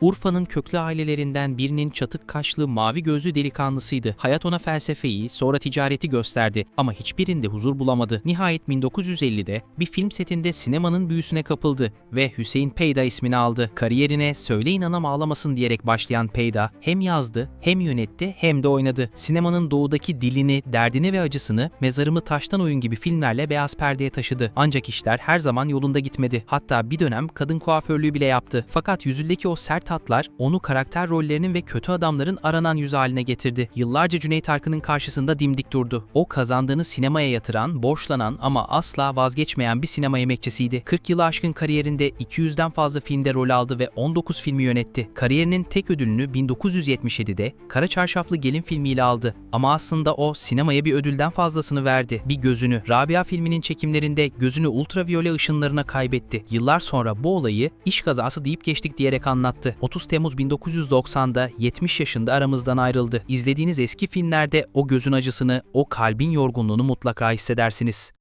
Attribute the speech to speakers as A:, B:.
A: Urfa'nın köklü ailelerinden birinin çatık kaşlı, mavi gözlü delikanlısıydı. Hayat ona felsefeyi, sonra ticareti gösterdi ama hiçbirinde huzur bulamadı. Nihayet 1950'de bir film setinde sinemanın büyüsüne kapıldı ve Hüseyin Peyda ismini aldı. Kariyerine Söyleyin Anam Ağlamasın diyerek başlayan Peyda hem yazdı, hem yönetti, hem de oynadı. Sinemanın doğudaki dilini, derdini ve acısını Mezarımı Taştan Oyun gibi filmlerle beyaz perdeye taşıdı. Ancak işler her zaman yolunda gitmedi. Hatta bir dönem kadın kuaförlüğü bile yaptı. Fakat yüzündeki o sert hatlar onu karakter rollerinin ve kötü adamların aranan yüzü haline getirdi. Yıllarca Cüneyt Arkın'ın karşısında dimdik durdu. O kazandığını sinemaya yatıran, borçlanan ama asla vazgeçmeyen bir sinema emekçisiydi. 40 yılı aşkın kariyerinde 200'den fazla filmde rol aldı ve 19 filmi yönetti. Kariyerinin tek ödülünü 1977'de Kara Çarşaflı Gelin filmiyle aldı. Ama aslında o sinemaya bir ödülden fazlasını verdi. Bir gözünü Rabia filminin çekimlerinde gözünü ultraviyole ışınlarına kaybetti. Yıllar sonra bu olayı iş kazası deyip geçtik diyerek anlattı. 30 Temmuz 1990'da 70 yaşında aramızdan ayrıldı. İzlediğiniz eski filmlerde o gözün acısını, o kalbin yorgunluğunu mutlaka hissedersiniz.